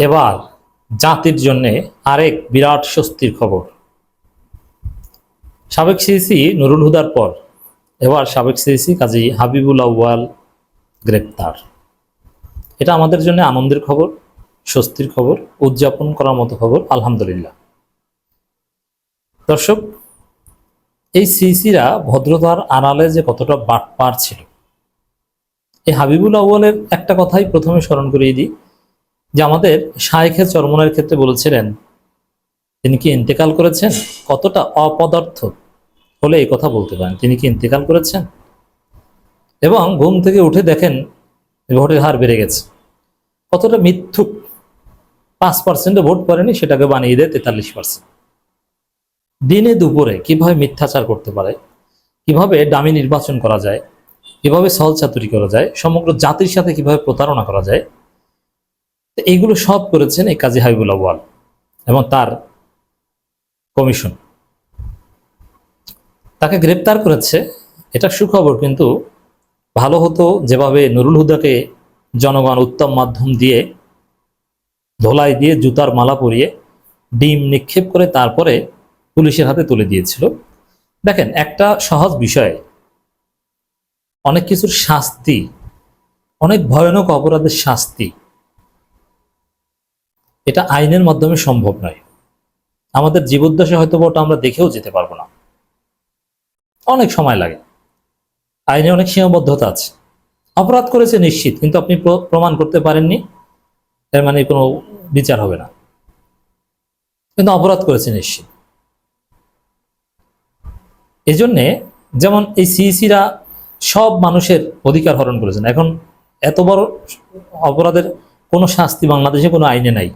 এবার জাতির জন্য আরেক বিরাট স্বস্তির খবর। সাবেক সিইসি নুরুল হুদার পর এবার সাবেক সিইসি কাজী হাবিবুল আউয়াল গ্রেপ্তার। এটা আমাদের জন্য আনন্দের খবর, স্বস্তির খবর, উদযাপন করার মতো খবর, আলহামদুলিল্লাহ। দর্শক, এই সিসিরা ভদ্রতার আড়ালে যে কতটা বাটপার ছিল। এই হাবিবুল আউ্বালের একটা কথাই প্রথমে স্মরণ করিয়ে দিই যে আমাদের শায়েখের চরমনের ক্ষেত্রে বলেছিলেন, তিনি কি ইন্তেকাল করেছেন? কতটা অপদার্থ? হলে এই কথা বলতে পারেন। তিনি কি ইন্তেকাল করেছেন? এবং ঘুম থেকে উঠে দেখেন ভোটের হার বেড়ে গেছে। কতটা মিথ্যুক। পাঁচ পার্সেন্টে ভোট করেনি, সেটাকে বানিয়ে দেয় তেতাল্লিশ পার্সেন্ট দিনে দুপুরে কীভাবে মিথ্যাচার করতে পারে? কীভাবে দামি নির্বাচন করা যায়? কীভাবে সহল চাতুরি করা যায়? সমগ্র জাতির সাথে কীভাবে প্রতারণা করা যায়? এইগুলো সব করেছেন এই কাজী হাবিবুল আউয়াল এবং তার কমিশন। তাকে গ্রেপ্তার করেছে, এটা সুখবর, কিন্তু ভালো হতো যেভাবে নুরুল হুদাকে জনগণ উত্তম মাধ্যম দিয়ে, ধোলাই দিয়ে জুতার মালা পরিয়ে ডিম নিক্ষেপ করে তারপরে পুলিশের হাতে তুলে দিয়েছিল। দেখেন, একটা সহজ বিষয়, অনেক কিছুর শাস্তি, অনেক ভয়ানক অপরাধের শাস্তি এটা আইনের মাধ্যমে সম্ভব নয়। আমাদের জীবদ্দশে হয়তো ওটা আমরা দেখেও যেতে পারব না। অনেক সময় লাগে। আইনে অনেক সীমাবদ্ধতা আছে। অপরাধ করেছে নিশ্চিত, কিন্তু আপনি প্রমাণ করতে পারেননি, এর মানে কোনো বিচার হবে না। কিন্তু অপরাধ করেছে নিশ্চিত। এই জন্যে যেমন এই সিইসিরা সব মানুষের অধিকার হরণ করেছেন। এখন এত বড় অপরাধের কোনো শাস্তি বাংলাদেশে কোনো আইনে নাই।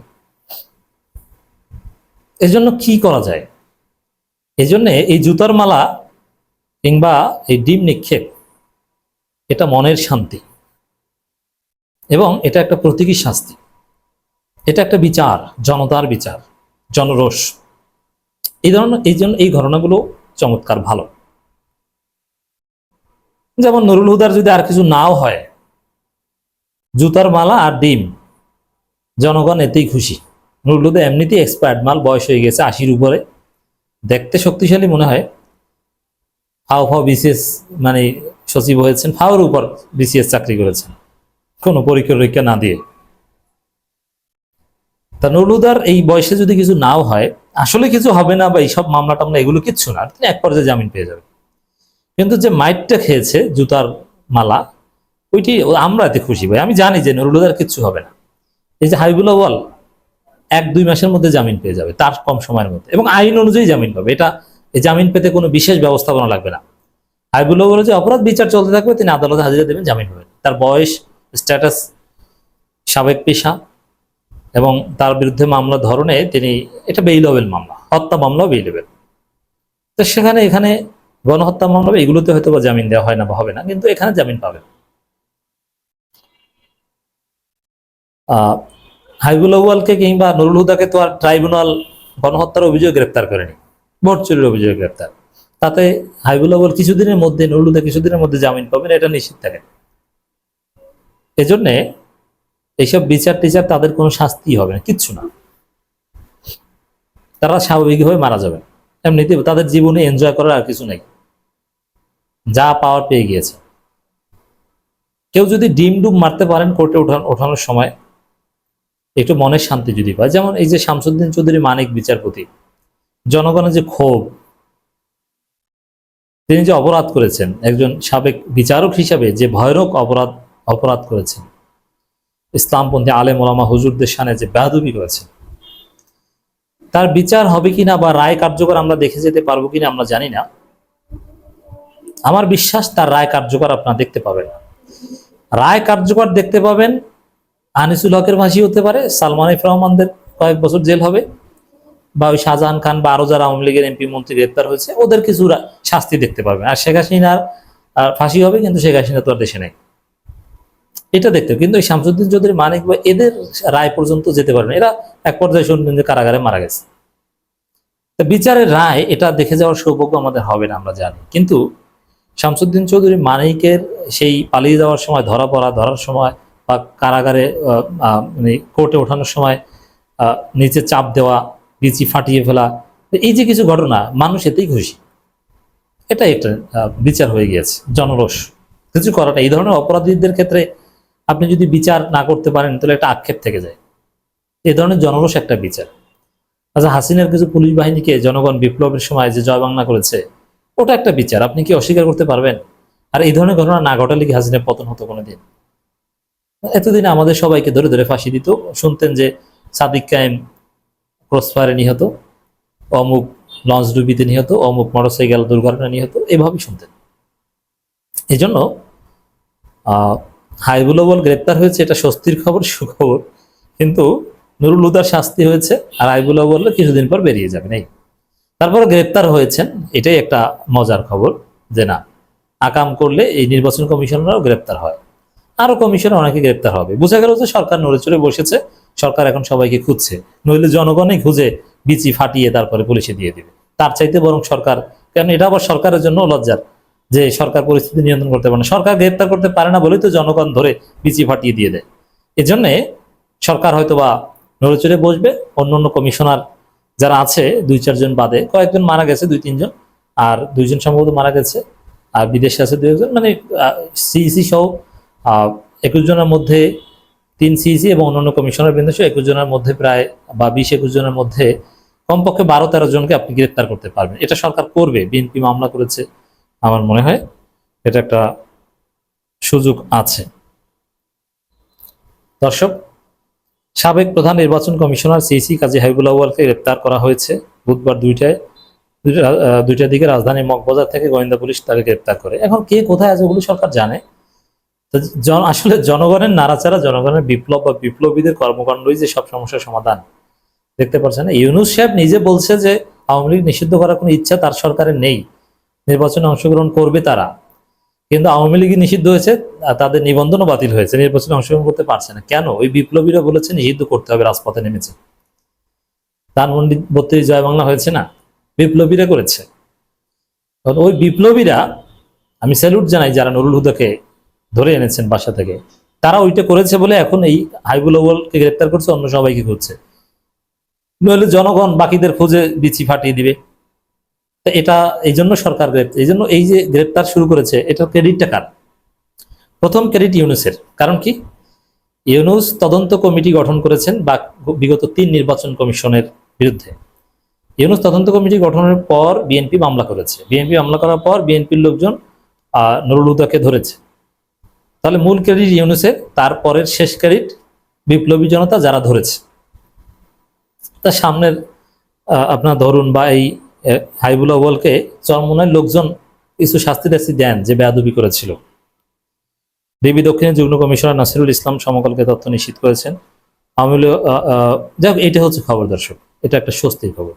এজন্য কি করা যায়? এজন্য এই জুতার মালা কিংবা এই ডিম নিক্ষেপ, এটা মনের শান্তি এবং এটা একটা প্রতীকী শাস্তি। এটা একটা বিচার, জনতার বিচার, জনরোষ। এই ধরনের এই জন্য এই ঘটনাগুলো চমৎকার ভালো। যেমন নুরুল হুদার যদি আর কিছু নাও হয়, জুতার মালা আর ডিম, জনগণ এতেই খুশি। নুরুল হুদা এমনিতেই এক্সপায়ার্ড মাল বয়স হয়ে গেছে আশির উপরে। দেখতে শক্তিশালী মনে হয়। ফাও ফাও বিসিএস মানে সচিব হয়েছেন, ফাওয়ার উপর বিসিএস চাকরি করেছেন। কোনো পরীক্ষা না দিয়ে। তা নুরুদার এই বয়সে যদি কিছু নাও হয়, আসলে কিছু হবে না বা এইসব মামলা টামলা এগুলো কিচ্ছু না তিনি এক পর্যায়ে জামিন পেয়ে যাবে কিন্তু যে মাইটটা খেয়েছে জুতার মালা, ওইটি আমরা এতে খুশি ভাই। আমি জানি যে নুরুদার কিচ্ছু হবে না। এই যে হাবিবুল্লাহ ওয়াল এক, দুই মাসের মধ্যে জামিন পেয়ে যাবে, তার কম সময়ের মধ্যে। এবং আইন অনুযায়ী জামিন পাবে। এটা জামিন পেতে কোনো বিশেষ ব্যবস্থাপনা লাগবে না। হাবিবুল্লাহ বলে যে, অপরাধ বিচার চলতে থাকবে, তিনি আদালতে হাজিরা দেবেন, জামিন পাবেন। তার বয়স স্ট্যাটাস সাবেক পেশা, এবং তার বিরুদ্ধে মামলা ধরনে তিনি, এটা বেইলবেল মামলা, হত্যা মামলাও বেইলবেল তো সেখানে, এখানে গণহত্যা মামলা, এগুলোতে হয়তো বা জামিন দেওয়া হয় না বা হবে না, কিন্তু এখানে জামিন পাবেন। আউয়ালকে কিংবা নুরুল হুদাকে তো আর ট্রাইব্যুনাল গণহত্যার অভিযোগ গ্রেপ্তার করেনি। ভোট চুরির অভিযোগে গ্রেপ্তার। তাতে হাইবুল আউয়াল কিছুদিনের মধ্যে, নুরুল হুদা কিছুদিনের মধ্যে জামিন পাবেন, এটা নিশ্চিত থাকে। এজন্যে এইসব বিচার টিচার তাদের কোনো শাস্তি হবে না, কিচ্ছু না। তারা স্বাভাবিকভাবে মারা যাবে। এমনিতে তাদের জীবনে এনজয় করার আর কিছু নেই। যা পাওয়ার পেয়ে গিয়েছে। কেউ যদি ডিম ডুম মারতে পারেন, কোর্টে ওঠান ওঠানোর সময় একটু মনের শান্তি যদি পায়। যেমন এই যে শামসুদ্দিন চৌধুরী মানিক বিচারপতি, জনগণের যে ক্ষোভ, তিনি যে অপরাধ করেছেন, একজন সাবেক বিচারক হিসাবে যে ভয়ানক অপরাধ অপরাধ করেছেন, ইসলামপন্থী আলেম ওলামা হুজুরদের সামনে যে বেহাদুবি করেছেন তার বিচার হবে কিনা বা রায় কার্যকর আমরা দেখে যেতে পারব কিনা আমরা জানি না। আমার বিশ্বাস তার রায় কার্যকর আপনারা দেখতে পাবেন রায় কার্যকর দেখতে পাবেন আনিসুল হকের ফাঁসি হতে পারে, সালমান ইফ রহমানদের কয়েক বছর জেল হবে, বা ওই শাহজাহান খান বা আরও যারা আওয়ামী লীগের এমপি মন্ত্রী গ্রেপ্তার হয়েছে, ওদের কিছু শাস্তি দেখতে পারবেন আর শেখ হাসিনার ফাঁসি হবে, কিন্তু শেখ হাসিনা তো আর দেশে নেই এটা দেখতে। কিন্তু ওই শামসুদ্দিন চৌধুরী, মানিক বা এদের রায় পর্যন্ত যেতে পারবে। এরা এক পর্যায়ে শুনবেন যে কারাগারে মারা গেছে তা বিচারের রায়, এটা দেখে যাওয়ার সৌভাগ্য আমাদের হবে না, আমরা জানি কিন্তু শামসুদ্দিন চৌধুরী, মানিকের সেই পালিয়ে যাওয়ার সময়, ধরা পড়া, ধরার সময় বা কারাগারে মানে কোর্টে ওঠানোর সময় নিচে চাপ দেওয়া, বিচি ফাটিয়ে ফেলা, এই যে কিছু ঘটনা, মানুষ এতেই খুশি। এটাই একটা বিচার হয়ে গিয়েছে, জনরোষ। কিছু করাটা, এই ধরনের অপরাধীদের ক্ষেত্রে আপনি যদি বিচার না করতে পারেন, তাহলে একটা আক্ষেপ থেকে যায়। এই ধরনের জনরোষ একটা বিচার। আচ্ছা হাসিনার কিছু পুলিশ বাহিনীকে জনগণ বিপ্লবের সময় যে জয় বাংলা করেছে, ওটা একটা বিচার। আপনি কি অস্বীকার করতে পারবেন? আর এই ধরনের ঘটনা না ঘটালে কি হাসিনের পতন হতো কোনোদিন? এতদিন আমাদের সবাইকে ধরে ধরে ফাঁসি দিত। শুনতেন যে সাদিক কায়েম ক্রসফায়ারে নিহত অমুক লঞ্চ ডুবিতে নিহত অমুক মোটরসাইকেল দুর্ঘটনা নিহত এভাবেই শুনতেন। এই জন্য আহ, হাইবুল আউয়াল গ্রেপ্তার হয়েছে এটা স্বস্তির খবর সুখবর। কিন্তু নুরুল হুদার শাস্তি হয়েছে আর হাইবুল আউয়াল কিছুদিন পর বেরিয়ে যাবেন এই। তারপরে গ্রেপ্তার হয়েছেন এটাই একটা মজার খবর যে না আকাম করলে এই নির্বাচন কমিশনারও গ্রেপ্তার হয়। আরও কমিশনার অনেকে গ্রেপ্তার হবে। বোঝা গেল যে সরকার নড়ে চড়ে বসেছে, সরকার এখন সবাইকে খুঁজছে। নইলে জনগণই খুঁজে বিচি ফাটিয়ে তারপরে পুলিশে দিয়ে দিবে। তার চাইতে বরং সরকার কেন এটা আবার সরকারের জন্য লজ্জার যে সরকার পরিস্থিতি নিয়ন্ত্রণ করতে পারে না। সরকার গ্রেপ্তার করতে পারে না বলেই তো জনগণ ধরে বিচি ফাটিয়ে দিয়ে দেয়। এজন্যে সরকার হয়তো বা নড়ে চড়ে বসবে। অন্য অন্য কমিশনার যারা আছে, দুই চারজন বাদে, কয়েকজন মারা গেছে, দুই তিনজন আর দুইজন সম্ভবত মারা গেছে। আর বিদেশে আছে দুই একজন। মানে সিইসি সহ একুশ জনের মধ্যে তিন সিইসি এবং অন্যান্য কমিশনার বৃন্দ একুশ জনের মধ্যে প্রায় বা বিশ একুশ জনের মধ্যে কমপক্ষে বারো তেরো জনকে আপনি গ্রেপ্তার করতে পারবেন। এটা সরকার করবে বিএনপি মামলা করেছে, আমার মনে হয় এটা একটা সুযোগ আছে। দর্শক, সাবেক প্রধান নির্বাচন কমিশনার সিসি কাজী হাবিবুল আউয়ালকে গ্রেপ্তার করা হয়েছে বুধবার দুইটায়, দুইটা- দুইটার দিকে রাজধানীর মগবাজার থেকে গোয়েন্দা পুলিশ তাকে গ্রেপ্তার করে। এখন কে কোথায় আছে ওগুলো সরকার জন- আসলে জনগণের নাড়াচাড়া, জনগণের বিপ্লব বা বিপ্লবীদের কর্মকাণ্ডই যে সব সমস্যার সমাধান। দেখতে পাচ্ছেন, ইউনুস সাহেব নিজে বলছে যে আওয়ামী লীগ নিষিদ্ধ করার কোনো ইচ্ছা তার সরকারের নেই। নির্বাচনে অংশগ্রহণ করবে তারা। কিন্তু আওয়ামী লীগ নিষিদ্ধ হয়েছে তাদের নিবন্ধনও বাতিল হয়েছে। নির্বাচনে অংশগ্রহণ করতে পারছে না। কেন? ওই বিপ্লবীরা বলেছে নিষিদ্ধ করতে হবে, রাজপথে নেমেছে। ধানমন্ডি, বত্রিশ জয় বাংলা হয়েছে না? বিপ্লবীরা করেছে। ওই বিপ্লবীরা, আমি স্যালুট জানাই যারা নুরুল হুদাকে ধরে এনেছেন বাসা থেকে। তারা ওইটা করেছে বলে এখন এই হাইবুল আউয়ালকে গ্রেপ্তার করছে, অন্য সবাইকে করছে নইলে জনগণ বাকিদের খোঁজে বিচি ফাটিয়ে দিবে। এটা এই জন্য সরকার গ্রেপ্তার এই জন্য এই যে গ্রেপ্তার শুরু করেছে, এটা ক্রেডিটটা কার? প্রথম ক্রেডিট ইউনুসের। কারণ কি? ইউনুস তদন্ত কমিটি গঠন করেছেন বা বিগত তিন নির্বাচন কমিশনের বিরুদ্ধে। ইউনুস তদন্ত কমিটি গঠনের পর বিএনপি মামলা করেছে। বিএনপি মামলা করার পর বিএনপির লোকজন নুরুল হুদাকে ধরেছে। তাহলে মূল ক্রেডিট ইউনুসের তারপরের শেষ ক্রেডিট বিপ্লবী জনতা যারা ধরেছে। তার সামনের আপনার ধরুন বা এই হাইবুল আউয়ালকে চরমনায় লোকজন কিছু শাস্তি টাস্তি দেন যে বেয়াদবি করেছিল। দেবী দক্ষিণের যুগ্ম কমিশনার নাসিরুল ইসলাম সমকালকে তথ্য নিশ্চিত করেছেন। আওয়ামী হোক, এইটা হচ্ছে খবর দর্শক। এটা একটা স্বস্তির খবর।